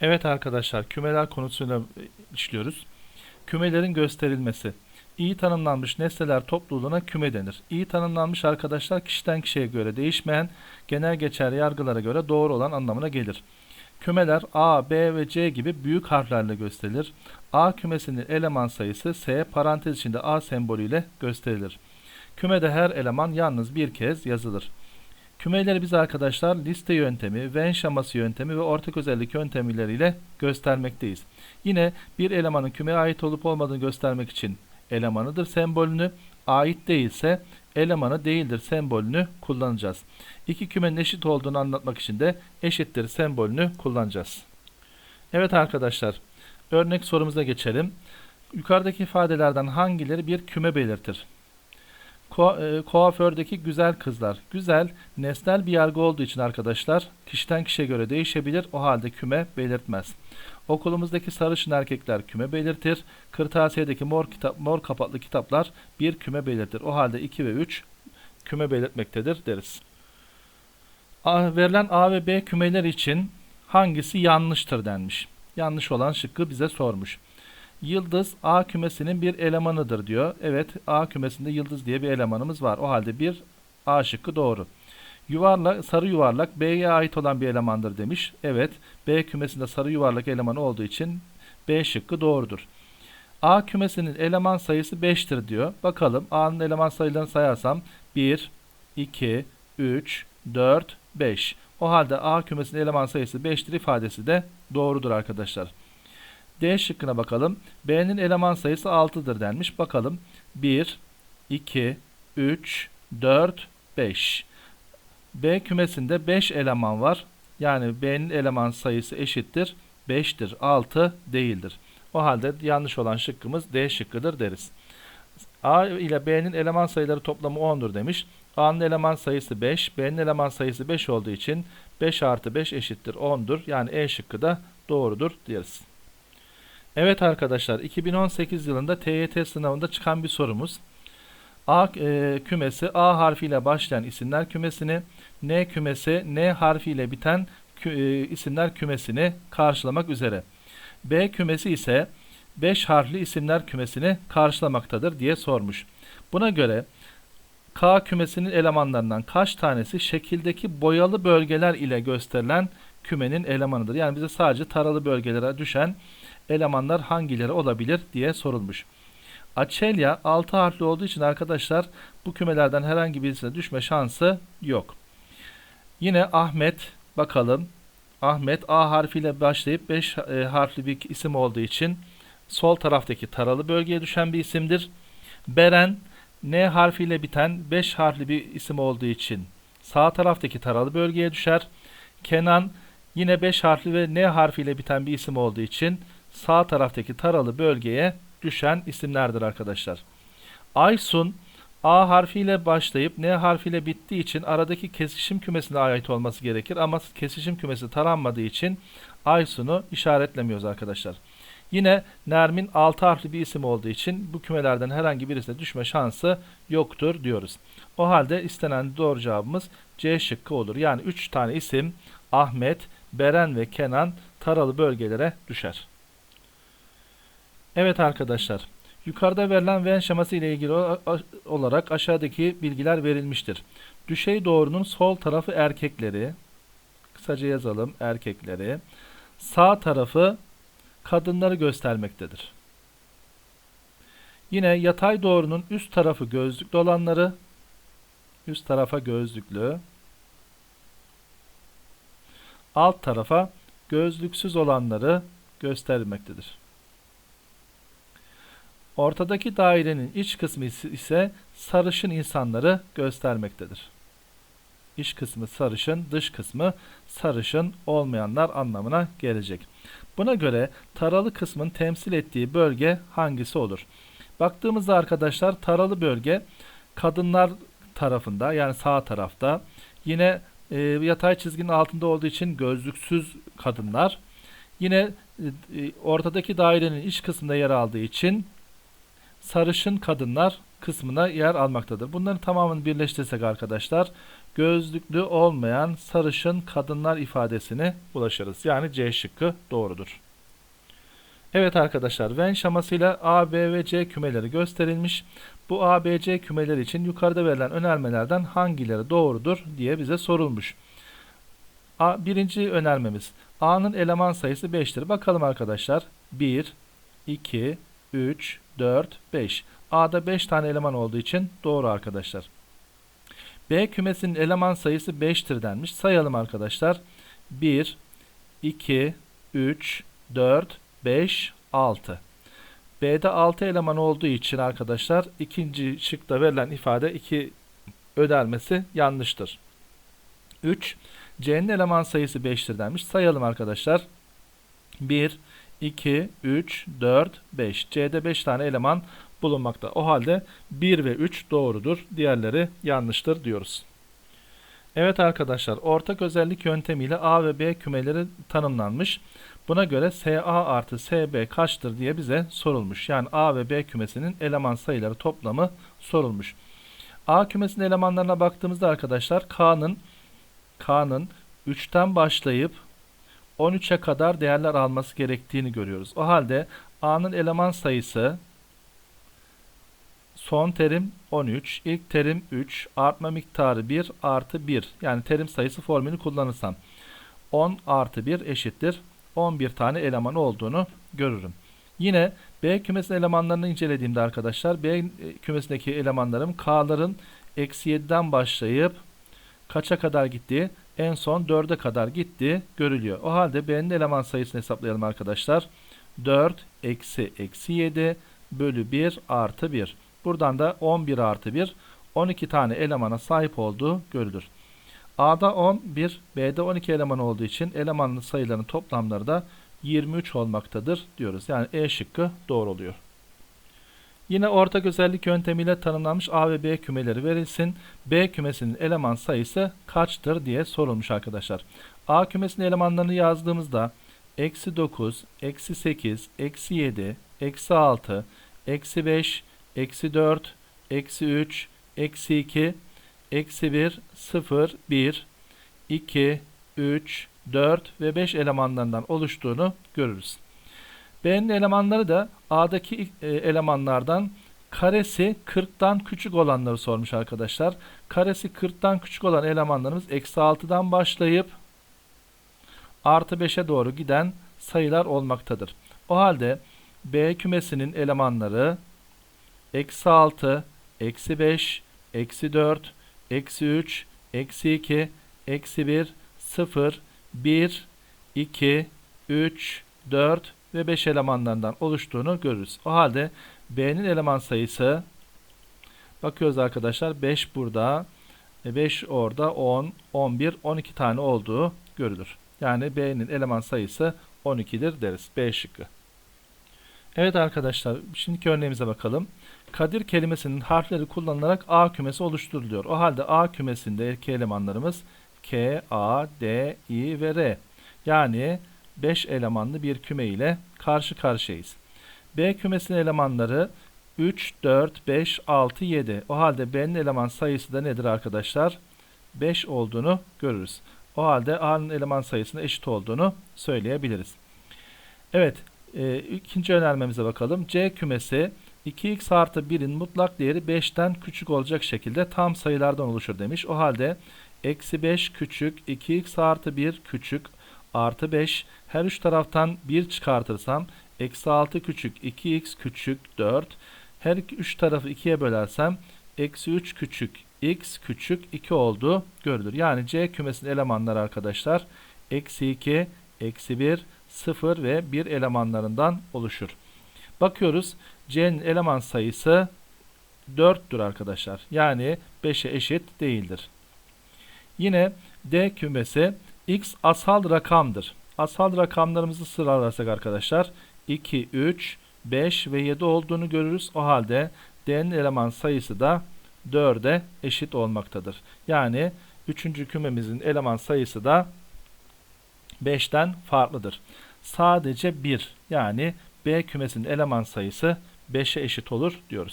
Evet arkadaşlar kümeler konusuyla e, işliyoruz. Kümelerin gösterilmesi. İyi tanımlanmış nesneler topluluğuna küme denir. İyi tanımlanmış arkadaşlar kişiden kişiye göre değişmeyen genel geçer yargılara göre doğru olan anlamına gelir. Kümeler A, B ve C gibi büyük harflerle gösterilir. A kümesinin eleman sayısı S parantez içinde A sembolüyle gösterilir. Kümede her eleman yalnız bir kez yazılır. Kümeleri biz arkadaşlar liste yöntemi, Venn şaması yöntemi ve ortak özellik yöntemleriyle göstermekteyiz. Yine bir elemanın kümeye ait olup olmadığını göstermek için elemanıdır sembolünü, ait değilse elemanı değildir sembolünü kullanacağız. İki kümenin eşit olduğunu anlatmak için de eşittir sembolünü kullanacağız. Evet arkadaşlar, örnek sorumuza geçelim. Yukarıdaki ifadelerden hangileri bir küme belirtir? Ko- e, kuafördeki güzel kızlar. Güzel, nesnel bir yargı olduğu için arkadaşlar kişiden kişiye göre değişebilir. O halde küme belirtmez. Okulumuzdaki sarışın erkekler küme belirtir. Kırtasiyedeki mor kitap mor kapaklı kitaplar bir küme belirtir. O halde 2 ve 3 küme belirtmektedir deriz. A, verilen A ve B kümeler için hangisi yanlıştır denmiş. Yanlış olan şıkkı bize sormuş. Yıldız A kümesinin bir elemanıdır diyor. Evet A kümesinde yıldız diye bir elemanımız var. O halde bir A şıkkı doğru. Yuvarlak, sarı yuvarlak B'ye ait olan bir elemandır demiş. Evet B kümesinde sarı yuvarlak elemanı olduğu için B şıkkı doğrudur. A kümesinin eleman sayısı 5'tir diyor. Bakalım A'nın eleman sayılarını sayarsam 1, 2, 3, 4, 5. O halde A kümesinin eleman sayısı 5'tir ifadesi de doğrudur arkadaşlar. D şıkkına bakalım. B'nin eleman sayısı 6'dır denmiş. Bakalım. 1, 2, 3, 4, 5. B kümesinde 5 eleman var. Yani B'nin eleman sayısı eşittir. 5'tir. 6 değildir. O halde yanlış olan şıkkımız D şıkkıdır deriz. A ile B'nin eleman sayıları toplamı 10'dur demiş. A'nın eleman sayısı 5, B'nin eleman sayısı 5 olduğu için 5 artı 5 eşittir 10'dur. Yani E şıkkı da doğrudur deriz. Evet arkadaşlar 2018 yılında TYT sınavında çıkan bir sorumuz. A e, kümesi A harfiyle başlayan isimler kümesini, N kümesi N harfiyle biten kü, e, isimler kümesini karşılamak üzere. B kümesi ise 5 harfli isimler kümesini karşılamaktadır diye sormuş. Buna göre K kümesinin elemanlarından kaç tanesi şekildeki boyalı bölgeler ile gösterilen kümenin elemanıdır? Yani bize sadece taralı bölgelere düşen elemanlar hangileri olabilir diye sorulmuş. Açelya 6 harfli olduğu için arkadaşlar bu kümelerden herhangi birisine düşme şansı yok. Yine Ahmet bakalım. Ahmet A harfiyle başlayıp 5 e, harfli bir isim olduğu için sol taraftaki taralı bölgeye düşen bir isimdir. Beren N harfiyle biten 5 harfli bir isim olduğu için sağ taraftaki taralı bölgeye düşer. Kenan yine 5 harfli ve N harfiyle biten bir isim olduğu için sağ taraftaki taralı bölgeye düşen isimlerdir arkadaşlar. Aysun A harfiyle başlayıp N harfiyle bittiği için aradaki kesişim kümesine ait olması gerekir ama kesişim kümesi taranmadığı için Aysun'u işaretlemiyoruz arkadaşlar. Yine Nermin 6 harfli bir isim olduğu için bu kümelerden herhangi birisine düşme şansı yoktur diyoruz. O halde istenen doğru cevabımız C şıkkı olur. Yani 3 tane isim Ahmet, Beren ve Kenan taralı bölgelere düşer. Evet arkadaşlar, yukarıda verilen Venn şeması ile ilgili olarak aşağıdaki bilgiler verilmiştir. Düşey doğrunun sol tarafı erkekleri, kısaca yazalım erkekleri, sağ tarafı kadınları göstermektedir. Yine yatay doğrunun üst tarafı gözlüklü olanları, üst tarafa gözlüklü, alt tarafa gözlüksüz olanları göstermektedir. Ortadaki dairenin iç kısmı ise sarışın insanları göstermektedir. İç kısmı sarışın, dış kısmı sarışın olmayanlar anlamına gelecek. Buna göre taralı kısmın temsil ettiği bölge hangisi olur? Baktığımızda arkadaşlar taralı bölge kadınlar tarafında yani sağ tarafta. Yine e, yatay çizginin altında olduğu için gözlüksüz kadınlar. Yine e, ortadaki dairenin iç kısmında yer aldığı için sarışın kadınlar kısmına yer almaktadır. Bunların tamamını birleştirsek arkadaşlar gözlüklü olmayan sarışın kadınlar ifadesine ulaşırız. Yani C şıkkı doğrudur. Evet arkadaşlar Venn şemasıyla A, B ve C kümeleri gösterilmiş. Bu A, B, C kümeleri için yukarıda verilen önermelerden hangileri doğrudur diye bize sorulmuş. A, birinci önermemiz A'nın eleman sayısı 5'tir. Bakalım arkadaşlar. 1, 2, 3, 4, 5. A'da 5 tane eleman olduğu için doğru arkadaşlar. B kümesinin eleman sayısı 5'tir denmiş. Sayalım arkadaşlar. 1, 2, 3, 4, 5, 6. B'de 6 eleman olduğu için arkadaşlar ikinci şıkta verilen ifade 2 ödermesi yanlıştır. 3. C'nin eleman sayısı 5'tir denmiş. Sayalım arkadaşlar. 1, 2, 3, 4, 5. C'de 5 tane eleman bulunmakta. O halde 1 ve 3 doğrudur. Diğerleri yanlıştır diyoruz. Evet arkadaşlar ortak özellik yöntemiyle A ve B kümeleri tanımlanmış. Buna göre SA artı SB kaçtır diye bize sorulmuş. Yani A ve B kümesinin eleman sayıları toplamı sorulmuş. A kümesinin elemanlarına baktığımızda arkadaşlar K'nın K'nın 3'ten başlayıp 13'e kadar değerler alması gerektiğini görüyoruz. O halde A'nın eleman sayısı son terim 13, ilk terim 3, artma miktarı 1 artı 1. Yani terim sayısı formülünü kullanırsam 10 artı 1 eşittir 11 tane eleman olduğunu görürüm. Yine B kümesinin elemanlarını incelediğimde arkadaşlar B kümesindeki elemanlarım K'ların eksi 7'den başlayıp kaça kadar gittiği en son 4'e kadar gittiği görülüyor. O halde B'nin eleman sayısını hesaplayalım arkadaşlar. 4 eksi eksi 7 bölü 1 artı 1. Buradan da 11 artı 1 12 tane elemana sahip olduğu görülür. A'da 11, B'de 12 eleman olduğu için elemanlı sayıların toplamları da 23 olmaktadır diyoruz. Yani E şıkkı doğru oluyor. Yine ortak özellik yöntemiyle tanımlanmış A ve B kümeleri verilsin. B kümesinin eleman sayısı kaçtır diye sorulmuş arkadaşlar. A kümesinin elemanlarını yazdığımızda eksi 9, eksi 8, eksi 7, eksi 6, eksi 5, eksi 4, eksi 3, eksi 2, eksi 1, 0, 1, 2, 3, 4 ve 5 elemanlarından oluştuğunu görürüz. B'nin elemanları da A'daki e, elemanlardan karesi 40'tan küçük olanları sormuş arkadaşlar. Karesi 40'tan küçük olan elemanlarımız eksi 6'dan başlayıp artı 5'e doğru giden sayılar olmaktadır. O halde B kümesinin elemanları eksi 6, eksi 5, eksi 4, eksi 3, eksi 2, eksi 1, 0, 1, 2, 3, 4 ve 5 elemanlarından oluştuğunu görürüz. O halde B'nin eleman sayısı bakıyoruz arkadaşlar 5 burada 5 orada 10, 11, 12 tane olduğu görülür. Yani B'nin eleman sayısı 12'dir deriz. B şıkkı. Evet arkadaşlar şimdiki örneğimize bakalım. Kadir kelimesinin harfleri kullanılarak A kümesi oluşturuluyor. O halde A kümesindeki elemanlarımız K, A, D, I ve R. Yani 5 elemanlı bir küme ile karşı karşıyayız. B kümesinin elemanları 3, 4, 5, 6, 7. O halde B'nin eleman sayısı da nedir arkadaşlar? 5 olduğunu görürüz. O halde A'nın eleman sayısının eşit olduğunu söyleyebiliriz. Evet, e, ikinci önermemize bakalım. C kümesi 2x artı 1'in mutlak değeri 5'ten küçük olacak şekilde tam sayılardan oluşur demiş. O halde eksi 5 küçük, 2x artı 1 küçük, artı 5 her üç taraftan 1 çıkartırsam eksi 6 küçük 2x küçük 4 her üç tarafı 2'ye bölersem eksi 3 küçük x küçük 2 oldu görülür. Yani C kümesinin elemanları arkadaşlar eksi 2, eksi 1, 0 ve 1 elemanlarından oluşur. Bakıyoruz C'nin eleman sayısı 4'tür arkadaşlar. Yani 5'e eşit değildir. Yine D kümesi x asal rakamdır. Asal rakamlarımızı sıralarsak arkadaşlar 2, 3, 5 ve 7 olduğunu görürüz. O halde D'nin eleman sayısı da 4'e eşit olmaktadır. Yani 3. kümemizin eleman sayısı da 5'ten farklıdır. Sadece 1 yani B kümesinin eleman sayısı 5'e eşit olur diyoruz.